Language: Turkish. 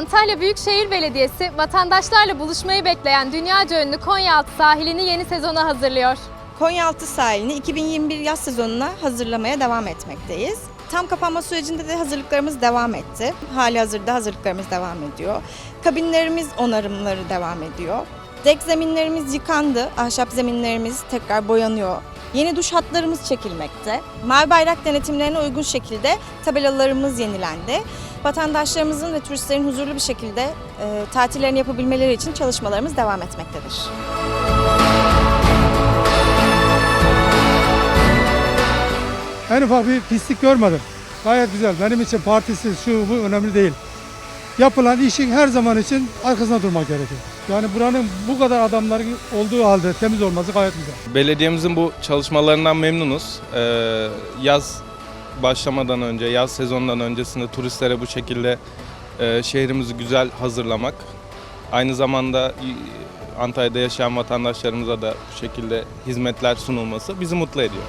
Antalya Büyükşehir Belediyesi vatandaşlarla buluşmayı bekleyen dünyaca ünlü Konyaaltı sahilini yeni sezona hazırlıyor. Konyaaltı sahilini 2021 yaz sezonuna hazırlamaya devam etmekteyiz. Tam kapanma sürecinde de hazırlıklarımız devam etti. Hali hazırda hazırlıklarımız devam ediyor. Kabinlerimiz onarımları devam ediyor. Dek zeminlerimiz yıkandı. Ahşap zeminlerimiz tekrar boyanıyor. Yeni duş hatlarımız çekilmekte. Mavi bayrak denetimlerine uygun şekilde tabelalarımız yenilendi. Vatandaşlarımızın ve turistlerin huzurlu bir şekilde e, tatillerini yapabilmeleri için çalışmalarımız devam etmektedir. En ufak bir pislik görmedim. Gayet güzel. Benim için partisi şu bu önemli değil. Yapılan işin her zaman için arkasında durmak gerekiyor. Yani buranın bu kadar adamların olduğu halde temiz olması gayet güzel. Belediyemizin bu çalışmalarından memnunuz. Ee, yaz başlamadan önce, yaz sezonundan öncesinde turistlere bu şekilde e, şehrimizi güzel hazırlamak. Aynı zamanda e, Antalya'da yaşayan vatandaşlarımıza da bu şekilde hizmetler sunulması bizi mutlu ediyor.